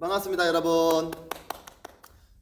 반갑습니다, 여러분.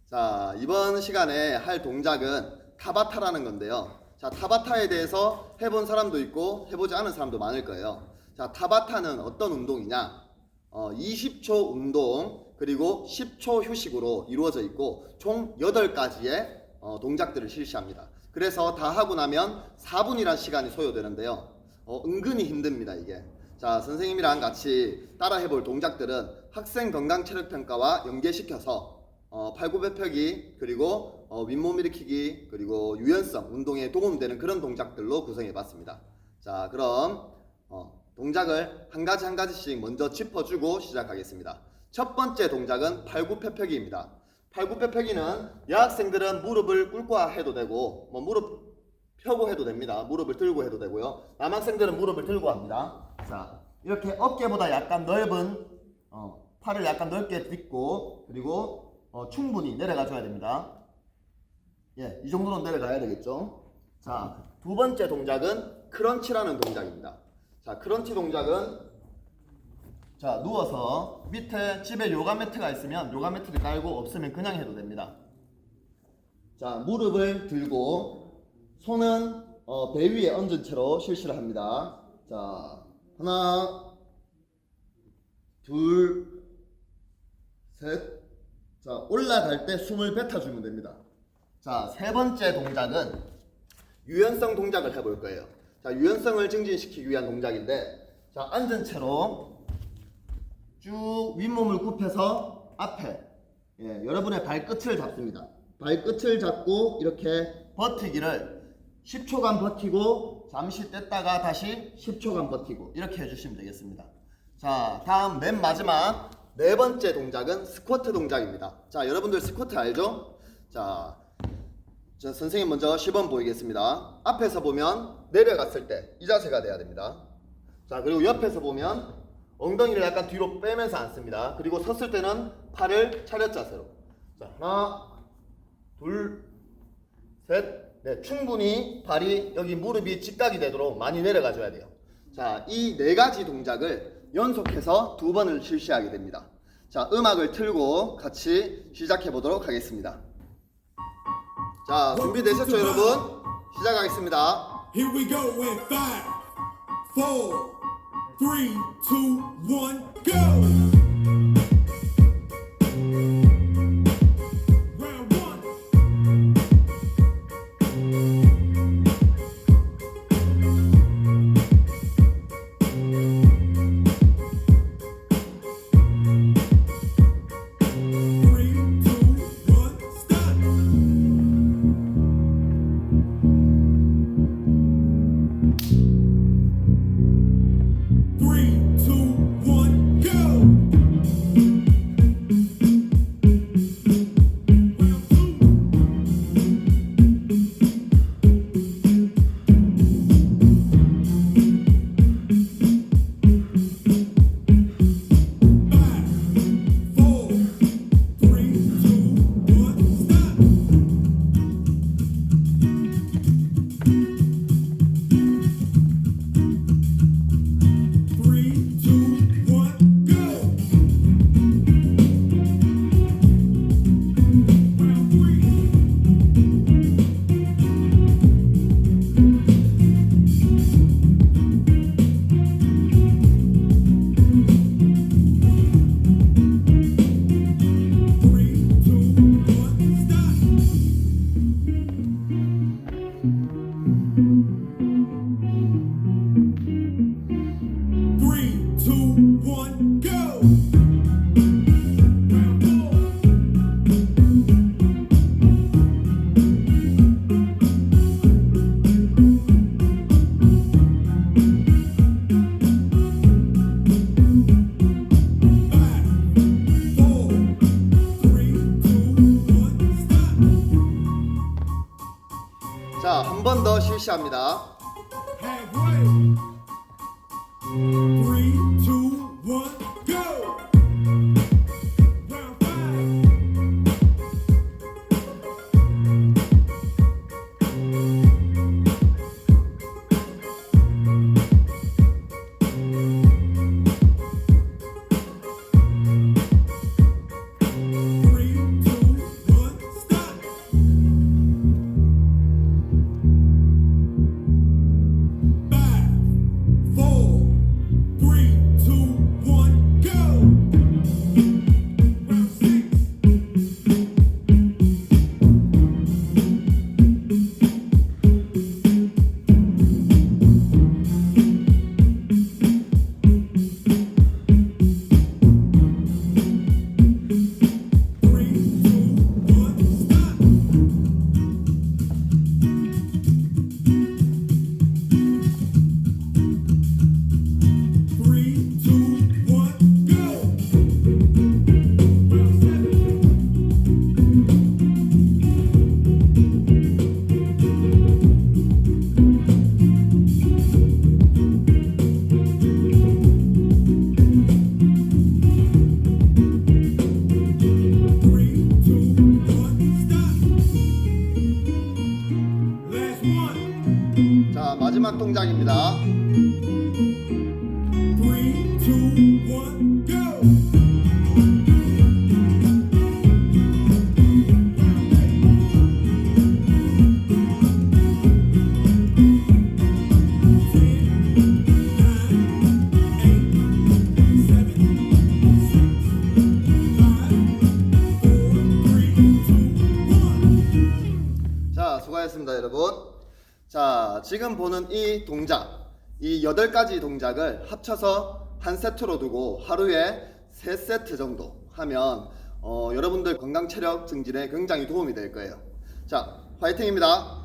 자, 이번 시간에 할 동작은 타바타라는 건데요. 자, 타바타에 대해서 해본 사람도 있고 해보지 않은 사람도 많을 거예요. 자, 타바타는 어떤 운동이냐? 어, 20초 운동 그리고 10초 휴식으로 이루어져 있고 총 8가지의 어, 동작들을 실시합니다. 그래서 다 하고 나면 4분이란 시간이 소요되는데요. 어, 은근히 힘듭니다, 이게. 자, 선생님이랑 같이 따라 해볼 동작들은 학생 건강 체력 평가와 연계시켜서 어, 팔굽혀 펴기 그리고 어, 윗몸 일으키기 그리고 유연성 운동에 도움되는 그런 동작들로 구성해봤습니다. 자, 그럼 어, 동작을 한 가지 한 가지씩 먼저 짚어주고 시작하겠습니다. 첫 번째 동작은 팔굽혀 펴기입니다. 팔굽혀 펴기는 여학생들은 무릎을 꿇고 해도 되고 뭐 무릎 펴고 해도 됩니다. 무릎을 들고 해도 되고요. 남학생들은 무릎을 들고 합니다. 자, 이렇게 어깨보다 약간 넓은 어, 팔을 약간 넓게 딛고 그리고 어, 충분히 내려가 줘야 됩니다. 예, 이 정도는 내려가야 되겠죠. 자, 두 번째 동작은 크런치라는 동작입니다. 자, 크런치 동작은 자, 누워서 밑에 집에 요가 매트가 있으면 요가 매트를 깔고 없으면 그냥 해도 됩니다. 자, 무릎을 들고 손은 어, 배 위에 얹은 채로 실시를 합니다. 자, 하나, 둘, 셋. 자, 올라갈 때 숨을 뱉어주면 됩니다. 자, 세 번째 동작은 유연성 동작을 해볼 거예요. 자, 유연성을 증진시키기 위한 동작인데, 자, 앉은 채로 쭉 윗몸을 굽혀서 앞에, 예, 여러분의 발끝을 잡습니다. 발끝을 잡고 이렇게 버티기를 10초간 버티고 잠시 뗐다가 다시 10초간 버티고 이렇게 해주시면 되겠습니다. 자, 다음 맨 마지막 네 번째 동작은 스쿼트 동작입니다. 자, 여러분들 스쿼트 알죠? 자, 자, 선생님 먼저 시범 보이겠습니다. 앞에서 보면 내려갔을 때 이 자세가 돼야 됩니다. 자, 그리고 옆에서 보면 엉덩이를 약간 뒤로 빼면서 앉습니다. 그리고 섰을 때는 팔을 차렷 자세로. 자, 하나, 둘, 셋, 네, 충분히 발이 여기 무릎이 직각이 되도록 많이 내려가 줘야 돼요. 자, 이 네 가지 동작을 연속해서 두 번을 실시하게 됩니다. 자, 음악을 틀고 같이 시작해 보도록 하겠습니다. 자, 준비되셨죠, 여러분? 시작하겠습니다. Here we go in five, four, three, two, one, go. 실시합니다. 마지막 동작입니다. 수고하셨습니다, 여러분. 자, 지금 보는 이 동작, 이 여덟 가지 동작을 합쳐서 한 세트로 두고 하루에 세 세트 정도 하면 어, 여러분들 건강 체력 증진에 굉장히 도움이 될 거예요. 자, 화이팅입니다.